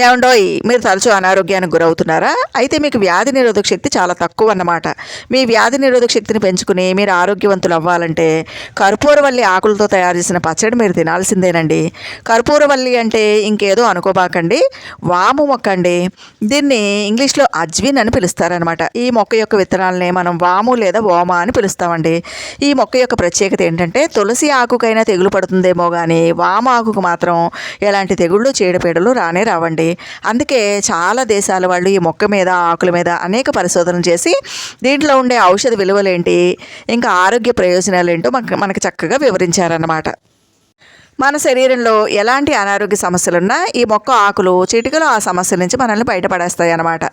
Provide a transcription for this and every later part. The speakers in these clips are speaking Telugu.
ఏమండోయ్ మీరు తరచూ అనారోగ్యానికి గురవుతున్నారా? అయితే మీకు వ్యాధి నిరోధక శక్తి చాలా తక్కువ అన్నమాట మీ వ్యాధి నిరోధక శక్తిని పెంచుకుని మీరు ఆరోగ్యవంతులు అవ్వాలంటే కర్పూరవల్లి ఆకులతో తయారు చేసిన పచ్చడి మీరు తినాల్సిందేనండి. కర్పూరవల్లి అంటే ఇంకేదో అనుకోబాకండి. వాము మొక్క అండి. దీన్ని ఇంగ్లీష్లో అజ్విన్ అని పిలుస్తారనమాట ఈ మొక్క యొక్క విత్తనాలని మనం వాము లేదా ఓమ అని పిలుస్తామండి. ఈ మొక్క యొక్క ప్రత్యేకత ఏంటంటే తులసి ఆకుకైనా తెగులు పడుతుందేమో కానీ వామ ఆకుకు మాత్రం ఎలాంటి తెగుళ్ళు చీడపీడలు రానే రావండి. అందుకే చాలా దేశాల వాళ్ళు ఈ మొక్క మీద ఆకుల మీద అనేక పరిశోధనలు చేసి దీంట్లో ఉండే ఔషధ విలువలేంటి ఇంకా ఆరోగ్య ప్రయోజనాలు ఏంటో మనకు మనకి చక్కగా వివరించారన్నమాట. మన శరీరంలో ఎలాంటి అనారోగ్య సమస్యలున్నా ఈ మొక్క ఆకులు చిటికలో ఆ సమస్యల నుంచి మనల్ని బయటపడేస్తాయి అన్నమాట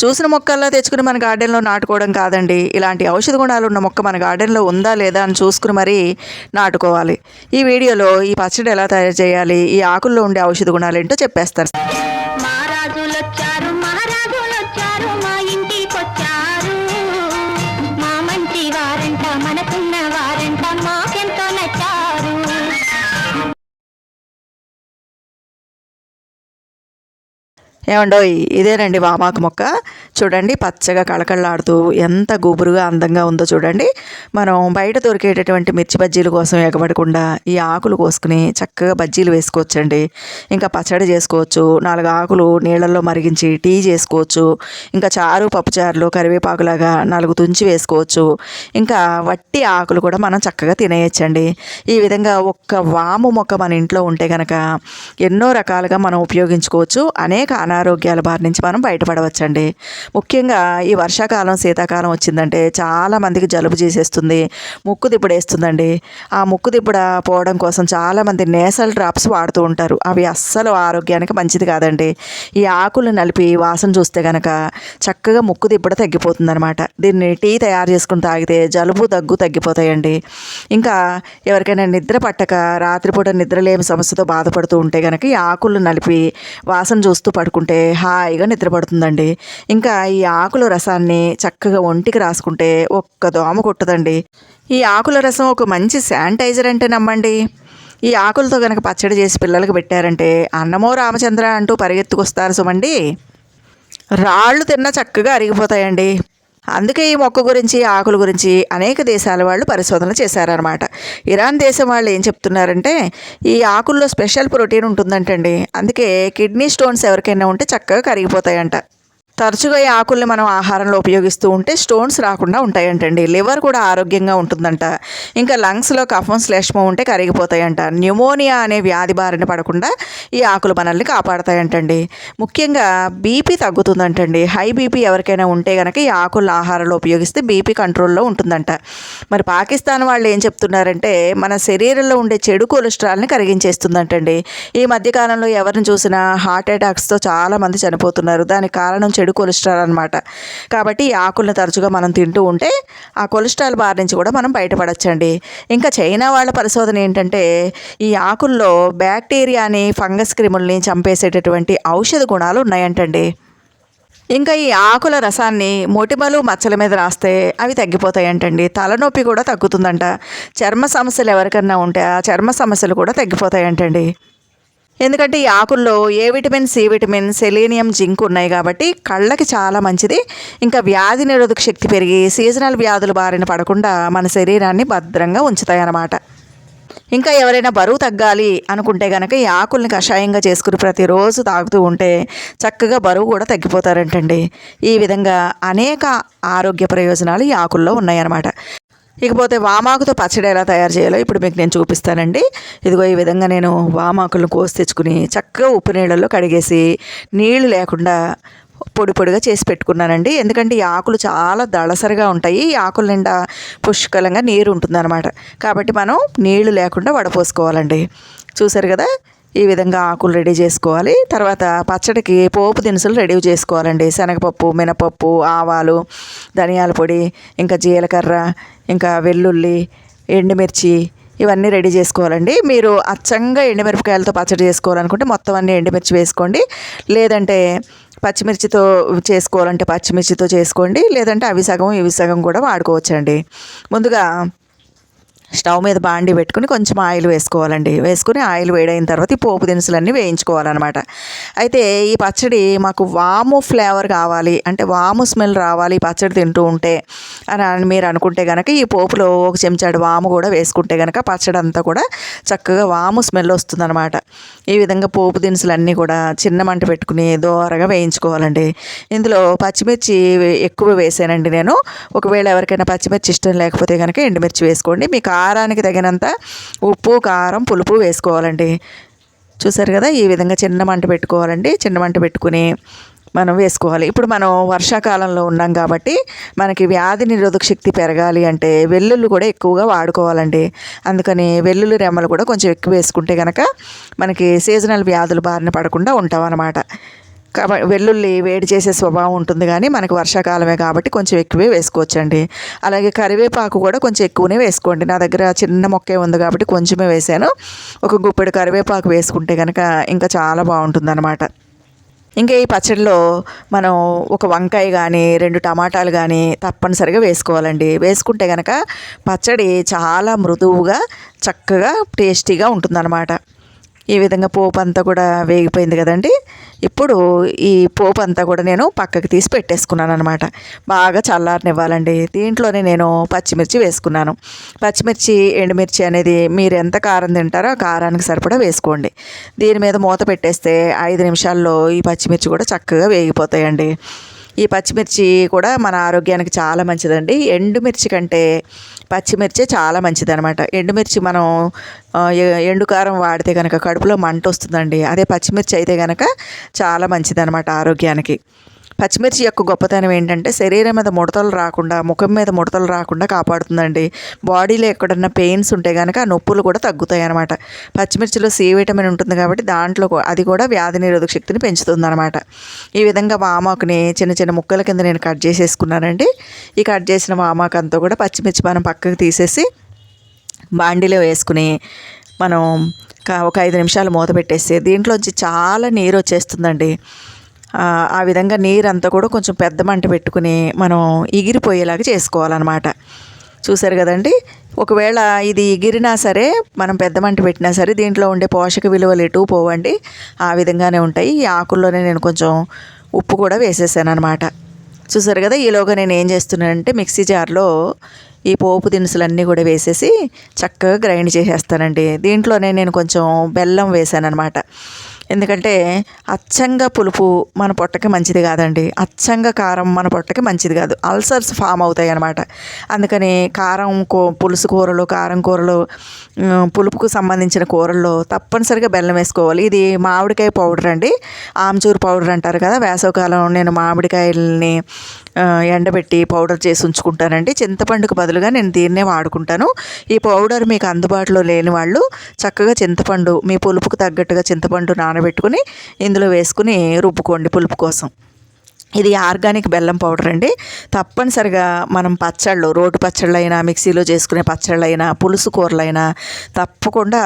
చూసిన మొక్కల్లో తెచ్చుకుని మన గార్డెన్లో నాటుకోవడం కాదండి. ఇలాంటి ఔషధ గుణాలు ఉన్న మొక్క మన గార్డెన్లో ఉందా లేదా అని చూసుకుని మరీ నాటుకోవాలి. ఈ వీడియోలో ఈ పచ్చడి ఎలా తయారు చేయాలి ఈ ఆకుల్లో ఉండే ఔషధ గుణాలు ఏంటో చెప్పేస్తారు. ఏమండో ఇదేనండి వామాకు మొక్క. చూడండి పచ్చగా కళకళలాడుతూ ఎంత గుబురుగా అందంగా ఉందో చూడండి. మనం బయట దొరికేటటువంటి మిర్చి బజ్జీల కోసం ఎగబడకుండా ఈ ఆకులు కోసుకుని చక్కగా బజ్జీలు వేసుకోవచ్చండి. ఇంకా పచ్చడి చేసుకోవచ్చు నాలుగు ఆకులు నీళ్ళల్లో మరిగించి టీ చేసుకోవచ్చు ఇంకా చారు పప్పుచారులు కరివేపాకులాగా నాలుగు తుంచి వేసుకోవచ్చు. ఇంకా వట్టి ఆకులు కూడా మనం చక్కగా తినేయచ్చండి. ఈ విధంగా ఒక్క వాము మొక్క మన ఇంట్లో ఉంటే కనుక ఎన్నో రకాలుగా మనం ఉపయోగించుకోవచ్చు. అనేక అనారోగ్యాల బారి నుంచి మనం బయటపడవచ్చండి. ముఖ్యంగా ఈ వర్షాకాలం శీతాకాలం వచ్చిందంటే చాలామందికి జలుబు చేసేస్తుంది ముక్కు దిప్పుడేస్తుందండి ఆ ముక్కు దిప్పుడ పోవడం కోసం చాలామంది నేసల్ డ్రాప్స్ వాడుతూ ఉంటారు. అవి అస్సలు ఆరోగ్యానికి మంచిది కాదండి. ఈ ఆకులు నలిపి వాసన చూస్తే గనక చక్కగా ముక్కు దిప్పుడ తగ్గిపోతుందనమాట దీన్ని టీ తయారు చేసుకుని తాగితే జలుబు దగ్గు తగ్గిపోతాయండి. ఇంకా ఎవరికైనా నిద్ర పట్టక రాత్రిపూట నిద్రలేమి సమస్యతో బాధపడుతూ ఉంటే కనుక ఈ ఆకులు నలిపి వాసన చూస్తూ పడుకుంటే హాయిగా నిద్ర పడుతుందండి ఇంకా ఈ ఆకుల రసాన్ని చక్కగా ఒంటికి రాసుకుంటే ఒక్క దోమ కొట్టదండి. ఈ ఆకుల రసం ఒక మంచి శానిటైజర్ అంటే నమ్మండి. ఈ ఆకులతో కనుక పచ్చడి చేసి పిల్లలకు పెట్టారంటే అన్నమో రామచంద్ర అంటూ పరిగెత్తుకొస్తారు సుమండి. రాళ్ళు తిన్నా చక్కగా అరిగిపోతాయండి. అందుకే ఈ మొక్క గురించి ఆకుల గురించి అనేక దేశాల వాళ్ళు పరిశోధనలు చేశారనమాట ఇరాన్ దేశం వాళ్ళు ఏం చెప్తున్నారంటే ఈ ఆకుల్లో స్పెషల్ ప్రోటీన్ ఉంటుందంటండి. అందుకే కిడ్నీ స్టోన్స్ ఎవరికైనా ఉంటే చక్కగా కరిగిపోతాయంట. తరచుగా ఈ ఆకుల్ని మనం ఆహారంలో ఉపయోగిస్తూ ఉంటే స్టోన్స్ రాకుండా ఉంటాయంటండి. లివర్ కూడా ఆరోగ్యంగా ఉంటుందంట. ఇంకా లంగ్స్లో కఫం శ్లేష్మం ఉంటే కరిగిపోతాయంట. న్యూమోనియా అనే వ్యాధి బారిన పడకుండా ఈ ఆకులు మనల్ని కాపాడతాయంటండి. ముఖ్యంగా బీపీ తగ్గుతుందంటండి. హై బీపీ ఎవరికైనా ఉంటే కనుక ఈ ఆకులను ఆహారంలో ఉపయోగిస్తే బీపీ కంట్రోల్లో ఉంటుందంట. మరి పాకిస్తాన్ వాళ్ళు ఏం చెప్తున్నారంటే మన శరీరంలో ఉండే చెడు కొలెస్ట్రాల్ని కరిగించేస్తుందంటండి. ఈ మధ్యకాలంలో ఎవరిని చూసినా హార్ట్ అటాక్స్తో చాలామంది చనిపోతున్నారు. దానికి కారణం చెడు కొలెస్ట్రాల్ అనమాట కాబట్టి ఈ ఆకులను తరచుగా మనం తింటూ ఉంటే ఆ కొలెస్ట్రాల్ బారి నుంచి కూడా మనం బయటపడచ్చండి. ఇంకా చైనా వాళ్ళ పరిశోధన ఏంటంటే ఈ ఆకుల్లో బ్యాక్టీరియాని ఫంగస్ క్రిముల్ని చంపేసేటటువంటి ఔషధ గుణాలు ఉన్నాయంటండి. ఇంకా ఈ ఆకుల రసాన్ని మొటిమలు మచ్చల మీద రాస్తే అవి తగ్గిపోతాయంటండి. తలనొప్పి కూడా తగ్గుతుందంట. చర్మ సమస్యలు ఎవరికన్నా ఉంటే ఆ చర్మ సమస్యలు కూడా తగ్గిపోతాయంటండి. ఎందుకంటే ఈ ఆకుల్లో A vitamin C vitamin selenium zinc ఉన్నాయి కాబట్టి కళ్ళకి చాలా మంచిది. ఇంకా వ్యాధి నిరోధక శక్తి పెరిగి సీజనల్ వ్యాధులు బారిన పడకుండా మన శరీరాన్ని భద్రంగా ఉంచుతాయి అన్నమాట ఇంకా ఎవరైనా బరువు తగ్గాలి అనుకుంటే కనుక ఈ ఆకుల్ని కషాయంగా చేసుకుని ప్రతిరోజు తాగుతూ ఉంటే చక్కగా బరువు కూడా తగ్గిపోతారంటండి. ఈ విధంగా అనేక ఆరోగ్య ప్రయోజనాలు ఈ ఆకుల్లో ఉన్నాయన్నమాట. ఇకపోతే వామాకుతో పచ్చడి ఎలా తయారు చేయాలో ఇప్పుడు మీకు నేను చూపిస్తానండి. ఇదిగో ఈ విధంగా నేను వామాకులను కోసి తెచ్చుకుని చక్కగా ఉప్పు నీళ్ళల్లో కడిగేసి నీళ్ళు లేకుండా పొడి పొడిగా చేసి పెట్టుకున్నానండి. ఎందుకంటే ఈ ఆకులు చాలా దళసరిగా ఉంటాయి. ఈ ఆకుల నిండా పుష్కలంగా నీరు ఉంటుందన్నమాట. కాబట్టి మనం నీళ్ళు లేకుండా వడపోసుకోవాలండి. చూసారు కదా? ఈ విధంగా ఆకులు రెడీ చేసుకోవాలి. తర్వాత పచ్చడికి పోపు దినుసులు రెడీ చేసుకోవాలండి. శనగపప్పు మినపప్పు ఆవాలు ధనియాల పొడి ఇంకా జీలకర్ర ఇంకా వెల్లుల్లి ఎండుమిర్చి ఇవన్నీ రెడీ చేసుకోవాలండి. మీరు అచ్చంగా ఎండుమిరపకాయలతో పచ్చడి చేసుకోవాలనుకుంటే మొత్తం అన్ని ఎండుమిర్చి వేసుకోండి. లేదంటే పచ్చిమిర్చితో చేసుకోవాలంటే పచ్చిమిర్చితో చేసుకోండి. లేదంటే అవి సగం ఇవి సగం కూడా వాడుకోవచ్చండి. ముందుగా స్టవ్ మీద బాండి పెట్టుకుని కొంచెం ఆయిల్ వేసుకోవాలండి. వేసుకుని ఆయిల్ వేడైన తర్వాత ఈ పోపు దినుసులన్నీ వేయించుకోవాలన్నమాట. అయితే ఈ పచ్చడి మాకు వాము ఫ్లేవర్ కావాలి. అంటే వాము స్మెల్ రావాలి పచ్చడి తింటూ ఉంటే అని అని మీరు అనుకుంటే కనుక ఈ పోపులో ఒక చెంచాడు వాము కూడా వేసుకుంటే కనుక పచ్చడి అంతా కూడా చక్కగా వాము స్మెల్ వస్తుందన్నమాట. ఈ విధంగా పోపు దినుసులన్నీ కూడా చిన్న మంట పెట్టుకుని దోరగా వేయించుకోవాలండి. ఇందులో పచ్చిమిర్చి ఎక్కువ వేసానండి నేను. ఒకవేళ ఎవరికైనా పచ్చిమిర్చి ఇష్టం లేకపోతే కనుక ఎండుమిర్చి వేసుకోండి. మీకు కారానికి తగినంత ఉప్పు కారం పులుపు వేసుకోవాలండి. చూసారు కదా? ఈ విధంగా చిన్న మంట పెట్టుకోవాలండి. చిన్న మంట పెట్టుకుని మనం వేసుకోవాలి. ఇప్పుడు మనం వర్షాకాలంలో ఉన్నాం కాబట్టి మనకి వ్యాధి నిరోధక శక్తి పెరగాలి అంటే వెల్లుల్లి కూడా ఎక్కువగా వాడుకోవాలండి. అందుకని వెల్లుల్లి రెమ్మలు కూడా కొంచెం ఎక్కువ వేసుకుంటే కనుక మనకి సీజనల్ వ్యాధులు బారిన పడకుండా ఉంటాం అన్నమాట కాబట్టి వెల్లుల్లి వేడి చేసే స్వభావం ఉంటుంది కానీ మనకు వర్షాకాలమే కాబట్టి కొంచెం ఎక్కువే వేసుకోవచ్చండి. అలాగే కరివేపాకు కూడా కొంచెం ఎక్కువనే వేసుకోండి. నా దగ్గర చిన్న మొక్కే ఉంది కాబట్టి కొంచెమే వేసాను. ఒక గుప్పెడు కరివేపాకు వేసుకుంటే కనుక ఇంకా చాలా బాగుంటుందన్నమాట. ఇంకా ఈ పచ్చడిలో మనం ఒక వంకాయ కానీ రెండు టమాటాలు కానీ తప్పనిసరిగా వేసుకోవాలండి. వేసుకుంటే కనుక పచ్చడి చాలా మృదువుగా చక్కగా టేస్టీగా ఉంటుందన్నమాట. ఈ విధంగా పోపు అంతా కూడా వేగిపోయింది కదండి. ఇప్పుడు ఈ పోపు అంతా కూడా నేను పక్కకి తీసి పెట్టేసుకున్నాను అనమాట బాగా చల్లారనివ్వాలండి. దీంట్లోనే నేను పచ్చిమిర్చి వేసుకున్నాను. పచ్చిమిర్చి ఎండుమిర్చి అనేది మీరు ఎంత కారం తింటారో ఆ కారానికి సరిపడా వేసుకోండి. దీని మీద మూత పెట్టేస్తే ఐదు నిమిషాల్లో ఈ పచ్చిమిర్చి కూడా చక్కగా వేగిపోతాయండి. ఈ పచ్చిమిర్చి కూడా మన ఆరోగ్యానికి చాలా మంచిదండి. ఎండుమిర్చి కంటే పచ్చిమిర్చే చాలా మంచిదనమాట ఎండుమిర్చి మనం ఎండుకారం ఎండు కారం వాడితే కనుక కడుపులో మంట వస్తుందండి. అదే పచ్చిమిర్చి అయితే కనుక చాలా మంచిదనమాట ఆరోగ్యానికి. పచ్చిమిర్చి యొక్క గొప్పతనం ఏంటంటే శరీరం మీద ముడతలు రాకుండా ముఖం మీద ముడతలు రాకుండా కాపాడుతుందండి. బాడీలో ఎక్కడన్నా పెయిన్స్ ఉంటే కనుక ఆ నొప్పులు కూడా తగ్గుతాయి అనమాట పచ్చిమిర్చిలో సి విటమిన్ ఉంటుంది కాబట్టి దాంట్లో అది కూడా వ్యాధి నిరోధక శక్తిని పెంచుతుంది అనమాట ఈ విధంగా వామాకుని చిన్న చిన్న ముక్కల కింద నేను కట్ చేసేసుకున్నానండి. ఈ కట్ చేసిన వామాకు అంతా కూడా పచ్చిమిర్చి మనం పక్కకు తీసేసి బాండీలో వేసుకుని మనం ఒక ఐదు నిమిషాలు మూత పెట్టేసి దీంట్లోంచి చాలా నీరు వచ్చేస్తుందండి. ఆ, విధంగా నీరంతా కూడా కొంచెం పెద్ద మంట పెట్టుకుని మనం ఎగిరిపోయేలాగా చేసుకోవాలన్నమాట. చూసారు కదండి? ఒకవేళ ఇది ఎగిరినా సరే మనం పెద్ద మంట పెట్టినా సరే దీంట్లో ఉండే పోషక విలువలు ఎటు పోవండి. ఆ విధంగానే ఉంటాయి. ఈ ఆకుల్లోనే నేను కొంచెం ఉప్పు కూడా వేసేసాను అనమాట చూసారు కదా ఈలోగా నేను ఏం చేస్తున్నానంటే మిక్సీ జార్లో ఈ పోపు దినుసులన్నీ కూడా వేసేసి చక్కగా గ్రైండ్ చేసేస్తానండి. దీంట్లోనే నేను కొంచెం బెల్లం వేసాను అనమాట ఎందుకంటే అచ్చంగా పులుపు మన పొట్టకి మంచిది కాదండి. అచ్చంగా కారం మన పొట్టకి మంచిది కాదు. అల్సర్స్ ఫామ్ అవుతాయి అన్నమాట. అందుకని కారం కూ పులుసు కూరలు కారం కూరలు పులుపుకు సంబంధించిన కూరల్లో తప్పనిసరిగా బెల్లం వేసుకోవాలి. ఇది మామిడికాయ పౌడర్ అండి. ఆమ్చూరు పౌడర్ అంటారు కదా వేసవకాలం నేను మామిడికాయల్ని ఎండబెట్టి పౌడర్ చేసి ఉంచుకుంటానండి. చింతపండుకు బదులుగా నేను దీన్నే వాడుకుంటాను. ఈ పౌడర్ మీకు అందుబాటులో లేని వాళ్ళు చక్కగా చింతపండు మీ పులుపుకు తగ్గట్టుగా చింతపండు నాన నానబెట్టుకుని ఇందులో వేసుకుని రుబ్బుకోండి పులుపు కోసం. ఇది ఆర్గానిక్ బెల్లం పౌడర్ అండి. తప్పనిసరిగా మనం పచ్చళ్ళు రోడ్డు పచ్చళ్ళు అయినా మిక్సీలో చేసుకునే పచ్చళ్ళు అయినా పులుసు కూరలైనా తప్పకుండా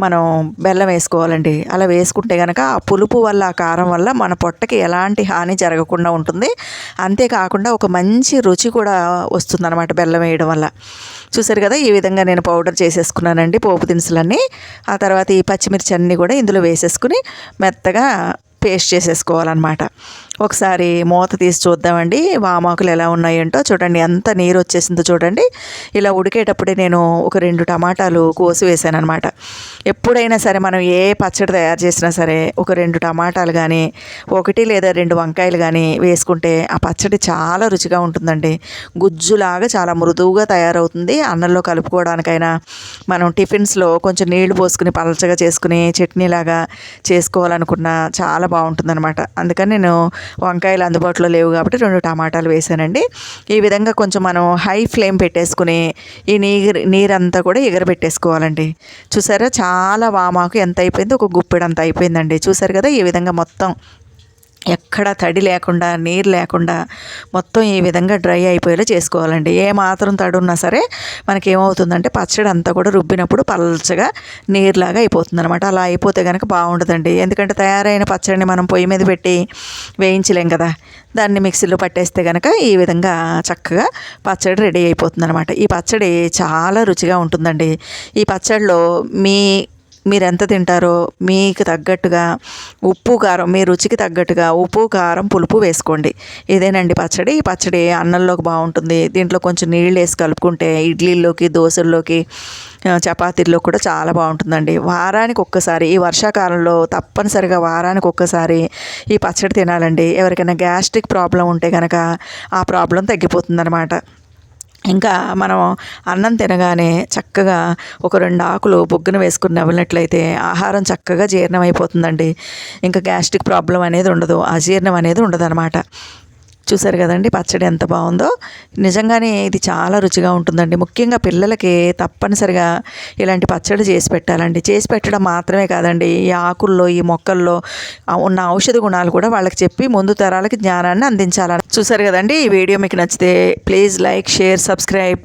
మనం బెల్లం వేసుకోవాలండి. అలా వేసుకుంటే కనుక ఆ పులుపు వల్ల ఆ కారం వల్ల మన పొట్టకి ఎలాంటి హాని జరగకుండా ఉంటుంది. అంతేకాకుండా ఒక మంచి రుచి కూడా వస్తుందన్నమాట బెల్లం వేయడం వల్ల. చూసారు కదా ఈ విధంగా నేను పౌడర్ చేసేసుకున్నానండి పోపు దినుసులన్నీ. ఆ తర్వాత ఈ పచ్చిమిర్చి అన్నీ కూడా ఇందులో వేసేసుకుని మెత్తగా పేస్ట్ చేసేసుకోవాలన్నమాట. ఒకసారి మూత తీసి చూద్దామండి. వామాకులు ఎలా ఉన్నాయంటో చూడండి. ఎంత నీరు వచ్చేసిందో చూడండి. ఇలా ఉడికేటప్పుడే నేను ఒక రెండు టమాటాలు కోసి వేసాను అనమాట ఎప్పుడైనా సరే మనం ఏ పచ్చడి తయారు చేసినా సరే ఒక రెండు టమాటాలు కానీ ఒకటి లేదా రెండు వంకాయలు కానీ వేసుకుంటే ఆ పచ్చడి చాలా రుచిగా ఉంటుందండి. గుజ్జులాగా చాలా మృదువుగా తయారవుతుంది. అన్నంలో కలుపుకోవడానికైనా మనం టిఫిన్స్లో కొంచెం నీళ్ళు పోసుకుని పలచగా చేసుకుని చట్నీలాగా చేసుకోవాలనుకున్నా చాలా బాగుంటుందన్నమాట. అందుకని నేను వంకాయలు అందుబాటులో లేవు కాబట్టి రెండు టమాటాలు వేసానండి. ఈ విధంగా కొంచెం మనం హై ఫ్లేమ్ పెట్టేసుకుని ఈ నీరు నీరంతా కూడా ఎగరబెట్టేసుకోవాలండి. చూసారా? చాలా వామాకు ఎంత అయిపోయిందో ఒక గుప్పెడంత అయిపోయిందండి. చూసారు కదా? ఈ విధంగా మొత్తం ఎక్కడ తడి లేకుండా నీరు లేకుండా మొత్తం ఈ విధంగా డ్రై అయిపోయేలా చేసుకోవాలండి. ఏ మాత్రం తడి ఉన్నా సరే మనకి ఏమవుతుందంటే పచ్చడి అంతా కూడా రుబ్బినప్పుడు పల్చగా నీరులాగా అయిపోతుంది అనమాట అలా అయిపోతే కనుక బాగుండదండి. ఎందుకంటే తయారైన పచ్చడిని మనం పొయ్యి మీద పెట్టి వేయించలేం కదా. దాన్ని మిక్సీలో పట్టేస్తే కనుక ఈ విధంగా చక్కగా పచ్చడి రెడీ అయిపోతుంది అనమాట ఈ పచ్చడి చాలా రుచిగా ఉంటుందండి. ఈ పచ్చడిలో మీ మీరు ఎంత తింటారో మీకు తగ్గట్టుగా ఉప్పు కారం మీ రుచికి తగ్గట్టుగా ఉప్పు కారం పులుపు వేసుకోండి. ఇదేనండి పచ్చడి. ఈ పచ్చడి అన్నంలోకి బాగుంటుంది. దీంట్లో కొంచెం నీళ్ళు వేసి కలుపుకుంటే ఇడ్లీల్లోకి దోశల్లోకి చపాతీల్లో కూడా చాలా బాగుంటుందండి. వారానికి ఒక్కసారి ఈ వర్షాకాలంలో తప్పనిసరిగా వారానికి ఒక్కసారి ఈ పచ్చడి తినాలండి. ఎవరికైనా గ్యాస్ట్రిక్ ప్రాబ్లం ఉంటే కనుక ఆ ప్రాబ్లం తగ్గిపోతుందన్నమాట. ఇంకా మనం అన్నం తినగానే చక్కగా ఒక రెండు ఆకులు బొగ్గున వేసుకుని నవ్వినట్లయితే ఆహారం చక్కగా జీర్ణం అయిపోతుందండి ఇంకా గ్యాస్ట్రిక్ ప్రాబ్లం అనేది ఉండదు. అజీర్ణం అనేది ఉండదు అనమాట చూసారు కదండి పచ్చడి ఎంత బాగుందో. నిజంగానే ఇది చాలా రుచిగా ఉంటుందండి. ముఖ్యంగా పిల్లలకి తప్పనిసరిగా ఇలాంటి పచ్చడి చేసి పెట్టాలండి. చేసి పెట్టడం మాత్రమే కాదండి ఈ ఆకుల్లో ఈ మొక్కల్లో ఉన్న ఔషధ గుణాలు కూడా వాళ్ళకి చెప్పి ముందు తరాలకి జ్ఞానాన్ని అందించాలని. చూసారు కదండి ఈ వీడియో మీకు నచ్చితే ప్లీజ్ లైక్ షేర్ సబ్స్క్రైబ్.